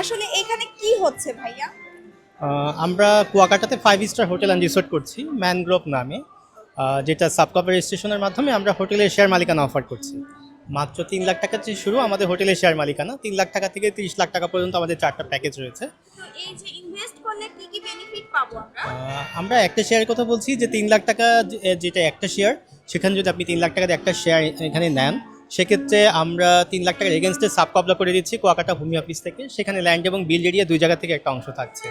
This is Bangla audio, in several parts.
আসলে এখানে কি হচ্ছে ভাইয়া? আমরা কুয়াকাটাতে five star hotel and resort করছি ম্যানগ্রোভ নামে। যেটা সাবকভার রেজিস্ট্রেশনের মাধ্যমে আমরা হোটেলের শেয়ার মালিকানা অফার করছি। মাত্র তিন লাখ টাকা থেকে শুরু আমাদের হোটেলের শেয়ার মালিকানা তিন লাখ টাকা থেকে তিরিশ লাখ টাকা পর্যন্ত আমাদের চারটা প্যাকেজ রয়েছে। এই যে ইনভেস্ট করলে কি কি বেনিফিট পাবো আমরা? আমরা একটা শেয়ারের কথা বলছি যে তিন লাখ টাকা যেটা একটা শেয়ার সেখানে যদি আপনি তিন লাখ টাকা একটা শেয়ার এখানে নেন সেক্ষেত্রে আমরা তিন লাখ টাকার এগেনস্টে সাব কবলা করে দিচ্ছি কুয়াকাটা ভূমি অফিস থেকে। সেখানে ল্যান্ড এবং বিল্ড এরিয়া দুই জায়গা থেকে একটা অংশ থাকছে।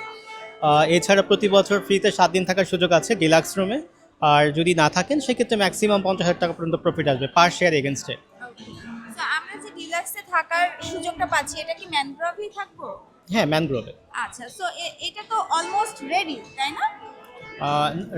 এছাড়া প্রতি বছর ফ্রিতে সাত দিন থাকার সুযোগ আছে ডিলাক্স রুমে আর যদি না থাকেন সেক্ষেত্রে ম্যাক্সিমাম পঞ্চাশ হাজার টাকা পর্যন্ত প্রফিট আসবে পার শেয়ার এগেনস্টে আমরা যে ডিলাক্সে থাকার সুযোগটা পাচ্ছি এটা কি ম্যানগ্রোভই থাকব? হ্যাঁ ম্যানগ্রোভে আচ্ছা সো এটা তো অলমোস্ট রেডি তাই না?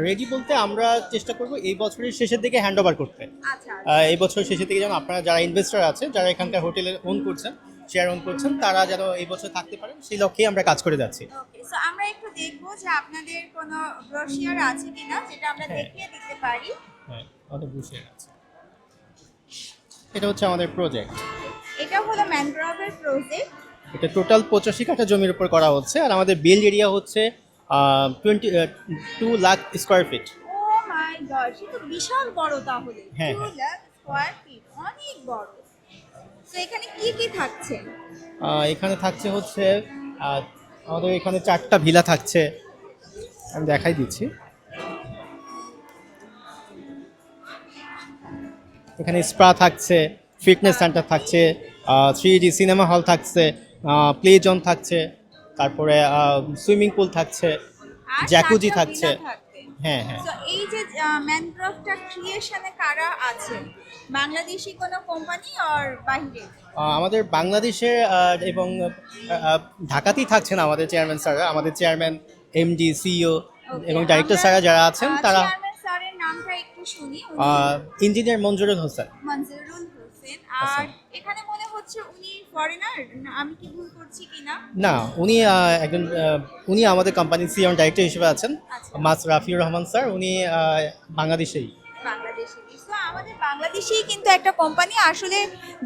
রেডি বলতে আমরা চেষ্টা করব এই বছরের শেষের দিকে হ্যান্ড ওভার করতে। আচ্ছা এই বছর শেষের দিকে যেন আপনারা যারা ইনভেস্টার আছে যারা এখানকার হোটেলে ওন করছেন শেয়ার ওন করছেন তারা যেন এই বছর থাকতে পারেন সেই লক্ষ্যেই আমরা কাজ করে যাচ্ছি। সো আমরা একটু দেখব যে আপনাদের কোনো ব্রোশিয়ার আছে কিনা যেটা আমরা হ্যাঁ। দেখিয়ে দিতে পারি। হ্যাঁ আমাদের বুঝে আছে। এটা হচ্ছে আমাদের প্রজেক্ট এটা হলো ম্যানগ্রোভের প্রজেক্ট এটা টোটাল পঁচাশি কাঠা জমির উপর করা হচ্ছে আর আমাদের বিল্ড এরিয়া হচ্ছে twenty two lakh square feet oh my god সে তো বিশাল বড় তাহলে। হ্যাঁ, টু হ্যাঁ। লাখ স্কোয়ার ফিট অনেক বড়। তো এখানে কি কি থাকছে? এখানে থাকছে হচ্ছে আহ, আমাদের এখানে চারটা ভিলা থাকছে। আমি দেখাই দিচ্ছি। এখানে স্পা থাকছে ফিটনেস সেন্টার থাকছে থ্রি ডি সিনেমা হল থাকছে প্লে জোন থাকছে। তারপরে সুইমিং পুল থাকছে জ্যাকুজি থাকছে। হ্যাঁ হ্যাঁ। এই যে ম্যানগ্রোভটা ক্রিয়েশনে কারা আছে? বাংলাদেশি কোনো কোম্পানি আর বাইরে? আমাদের বাংলাদেশে এবং ঢাকাতেই থাকছেন আমাদের চেয়ারম্যান স্যার আমাদের চেয়ারম্যান এমডি সিইও এবং ডাইরেক্টর স্যাররা যারা আছেন তারা চেয়ারম্যান নামটা একটু শুনি। ইঞ্জিনিয়ার মঞ্জুরুল হোসেন। মনজুরুল হোসেন। আচ্ছা। আর এখানে মনে হচ্ছে উনি ফরেনার আমি কি ভুল করছি কিনা না উনি একজন উনি আমাদের কোম্পানির সিইও ডাইরেক্টর হিসেবে আছেন আচ্ছা। মাস রাফিউর রহমান স্যার উনি বাংলাদেশেই আমাদের বাংলাদেশেই কিন্তু একটা কোম্পানি আসলে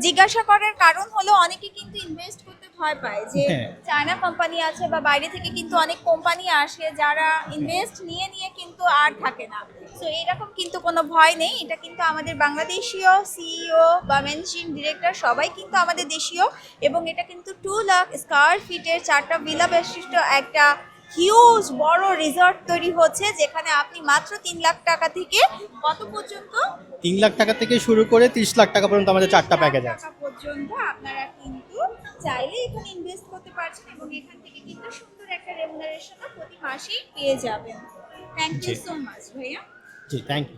জিজ্ঞাসা করার কারণ হলো অনেকে কিন্তু ইনভেস্ট করতে ভয় পায় যে হ্যাঁ। চায়না কোম্পানি আছে বা বাইরে থেকে কিন্তু অনেক কোম্পানি আসে যারা ইনভেস্ট নিয়ে নিয়ে কিন্তু আর থাকে না তো এরকম কিন্তু কোনো ভয় নেই। এটা কিন্তু আমাদের বাংলাদেশীয় সিইও বা ম্যানেজিং ডিরেক্টর সবাই কিন্তু আমাদের দেশীয় এবং এটা কিন্তু টু লাখ স্কোয়ার ফিটের চারটা ভিলা বিশিষ্ট একটা হিউজ বড় রিসর্ট তৈরি হচ্ছে যেখানে আপনি মাত্র তিন লাখ টাকা থেকে কত পর্যন্ত? তিন লাখ টাকা থেকে শুরু করে তিরিশ লাখ টাকা পর্যন্ত আমাদের চারটা প্যাকেজ আছে। পর্যন্ত আপনারা কিন্তু চাইলে এখানে ইনভেস্ট করতে পারছেন এবং এখান থেকে কিন্তু সুন্দর একটা রেমুনারেশনও প্রতি মাসেই পেয়ে যাবেন। থ্যাংক ইউ সো মাচ ভাইয়া। জি থ্যাংক ইউ